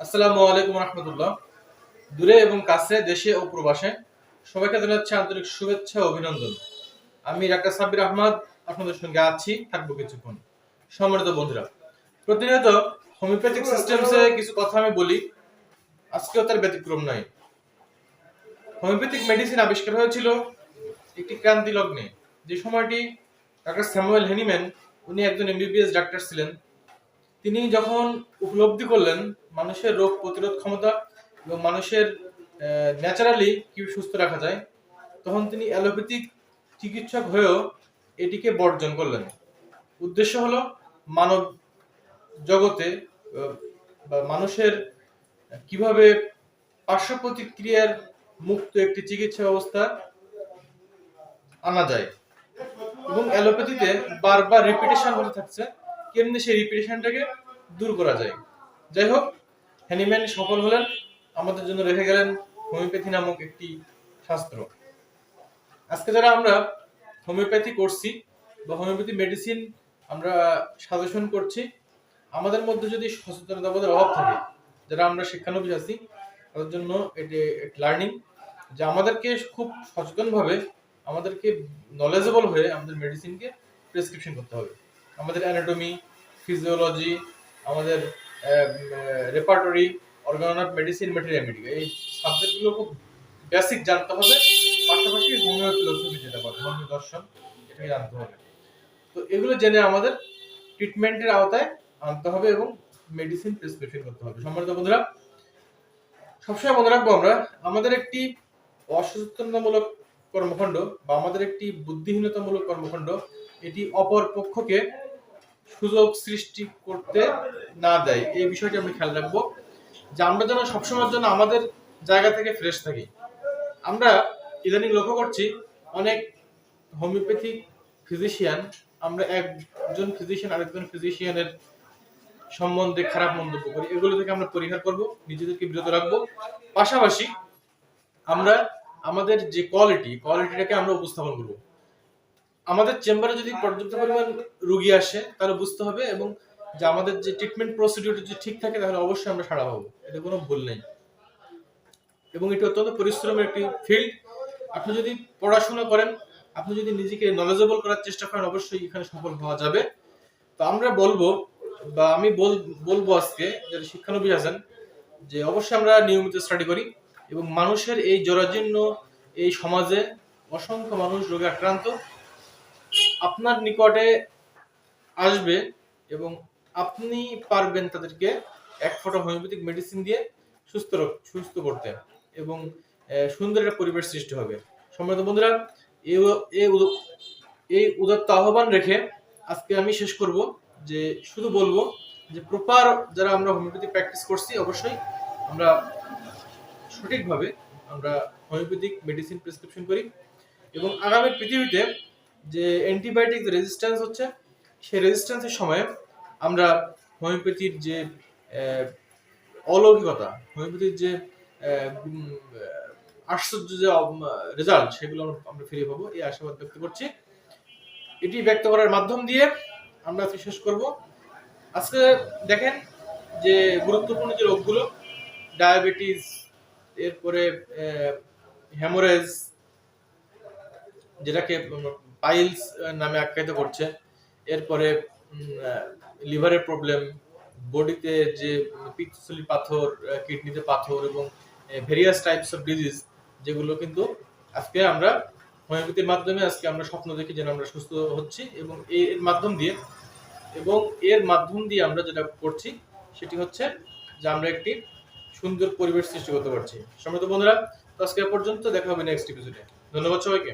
আসসালামু আলাইকুম রহমতুল্লাহ। দূরে এবং কাছে, দেশে ও প্রবাসে সবাইকে জানাচ্ছি আন্তরিক শুভেচ্ছা অভিনন্দন। আমি ডাক্তার সাব্বির আহমদ, আপনাদের সঙ্গে আছি, থাকব কিছুক্ষণ। সম্মানিত বন্ধুরা, প্রতিনিয়ত হোমিওপ্যাথিক সিস্টেমসে কিছু কথা আমি বলি। আজকেও তার ব্যতিক্রম নয় হোমিওপ্যাথিক মেডিসিন আবিষ্কার হয়েছিল একটি ক্রান্তি লগ্নে। যে সময়টি ডাক্তার স্যামুয়েল হেনিম্যান, উনি একজন এমবিবিএস ডাক্তার ছিলেন। তিনি যখন উপলব্ধি করলেন মানুষের রোগ প্রতিরোধ ক্ষমতা এবং মানুষের ন্যাচারালি কি সুস্থ রাখা যায়, তখন তিনি অ্যালোপ্যাথিক চিকিৎসক হয়েও এটিকে বর্জন করলেন। উদ্দেশ্য হলো মানব জগতে বা মানুষের কীভাবে পার্শ্ব প্রতিক্রিয়ার মুক্ত একটি চিকিৎসা ব্যবস্থা আনা যায়। এবং অ্যালোপ্যাথিতে বারবার রিপিটেশন হতে থাকছে। কেমনি সেই রিপিটেশনটাকে দূর করা যায়? যাই হোক হ্যানিম্যান সফল হলেন, আমাদের জন্য রেখে গেলেন হোমিওপ্যাথি নামক একটি শাস্ত্র। আজকে যারা আমরা হোমিওপ্যাথি করছি বা হোমিওপ্যাথি মেডিসিন আমরা সাজেশন করছি, আমাদের মধ্যে যদি সচেতনতা বোধের অভাব থাকে, যারা আমরা শিক্ষানবিশ আছি, তাদের জন্য এটি লার্নিং যে আমাদেরকে খুব সচেতনভাবে আমাদেরকে নলেজেবল হয়ে আমাদের মেডিসিনকে প্রেসক্রিপশন করতে হবে। আমাদের অ্যানাটমি ফিজিওলজি আমাদের রেপার্টরি অর্গান অফ মেডিসিন মেটেরিয়ামেটিক এই সাবজেক্টগুলো খুব বেসিক জানতে হবে। পাশাপাশি হোমিও ফিলোসফি যেটা বলে হোমিও দর্শন এটাকে জানতে হবে। তো এগুলো জেনে আমাদের ট্রিটমেন্টের আওতায় আনতে হবে এবং মেডিসিন প্রেসক্রিপশন করতে হবে। সম্মানিত বন্ধুরা, সবসময় মনে রাখব আমরা, আমাদের একটি অসচেতনতামূলক কর্মকাণ্ড বা আমাদের একটি বুদ্ধিহীনতামূলক কর্মকাণ্ড এটি অপর পক্ষকে সুযোগ সৃষ্টি করতে না দেয়। এই বিষয়টি আমি খেয়াল রাখব যে আমরা যেন সবসময়ের জন্য আমাদের জায়গা থেকে ফ্রেশ থাকি। আমরা ইদানিং লক্ষ্য করছি অনেক হোমিওপ্যাথিক ফিজিশিয়ান, আমরা একজন ফিজিশিয়ান, আরেকজন ফিজিশিয়ানের সম্বন্ধে খারাপ মন্তব্য করি। এগুলো থেকে আমরা পরিহার করব, নিজেদেরকে বিরত রাখব। পাশাপাশি আমরা আমাদের যে কোয়ালিটি কোয়ালিটিটাকে আমরা উপস্থাপন করব। আমাদের চেম্বারে যদি পর্যাপ্ত পরিমাণ রুগী আসে, তাহলে বুঝতে হবে এবং যে আমাদের যে ট্রিটমেন্ট প্রসিডিউর যদি ঠিক থাকে, তাহলে অবশ্যই আমরা সারা পাবো। এতে কোনো ভুল নেই। এবং এটি অত্যন্ত পরিশ্রমের একটি ফিল্ড আপনি যদি পড়াশোনা করেন, আপনি যদি নিজেকে নলেজেবল করার চেষ্টা করেন, অবশ্যই এখানে সফল হওয়া যাবে। তো আমরা বলব, বা আমি বল, বলব আজকে, যারা শিক্ষানবিশ আছেন, যে অবশ্যই আমরা নিয়মিত স্টাডি করি এবং মানুষের এই জরাজীর্ণ এই সমাজে অসংখ্য মানুষ রোগে আক্রান্ত। আপনার নিকটে আসবে এবং আপনি পারবেন তাদেরকে এক ফোঁটা হোমিওপ্যাথিক মেডিসিন দিয়ে সুস্থ সুস্থ করতে এবং সুন্দর একটা পরিবেশ সৃষ্টি হবে। সম্মানিত বন্ধুরা এই উদাত্ত আহ্বান রেখে আজকে আমি শেষ করব যে শুধু বলব যে প্রপার যারা আমরা হোমিওপ্যাথি প্র্যাকটিস করছি, অবশ্যই আমরা সঠিকভাবে আমরা হোমিওপ্যাথিক মেডিসিন প্রেসক্রিপশন করি এবং আগামী পৃথিবীতে যে অ্যান্টিবায়োটিক রেজিস্ট্যান্স হচ্ছে, সেই রেজিস্ট্যান্সের সময় আমরা হোমিওপ্যাথির যে অলৌকিকতা হোমিওপ্যাথির যে আশ্চর্য যে রেজাল্ট সেগুলো আমরা ফিরে পাবো। এই আশাবাদ ব্যক্ত করছি। এটি ব্যক্ত করার মাধ্যম দিয়ে আমরা আজকে শেষ করব। আজকে দেখেন যে গুরুত্বপূর্ণ যে রোগগুলো ডায়াবেটিস এরপরে হ্যামোরেজ যেটাকে পাইলস নামে আখ্যায়িত করছে। এরপরে লিভারের প্রবলেম বডিতে যে পিত্তথলি পাথর কিডনিতে পাথর এবং ভেরিয়াস টাইপস অফ ডিজিজ যেগুলো কিন্তু আজকে আমরা হোমিওপ্যাথির মাধ্যমে আজকে আমরা স্বপ্ন দেখি যেন আমরা সুস্থ হচ্ছি এবং এর মাধ্যম দিয়ে এবং এর মাধ্যম দিয়ে আমরা যেটা করছি সেটি হচ্ছে যে আমরা একটি সুন্দর পরিবেশ সৃষ্টি করতে পারছি। সম্মানিত বন্ধুরা আজকে পর্যন্ত দেখা হবে নেক্সট এপিসোডে ধন্যবাদ সবাইকে।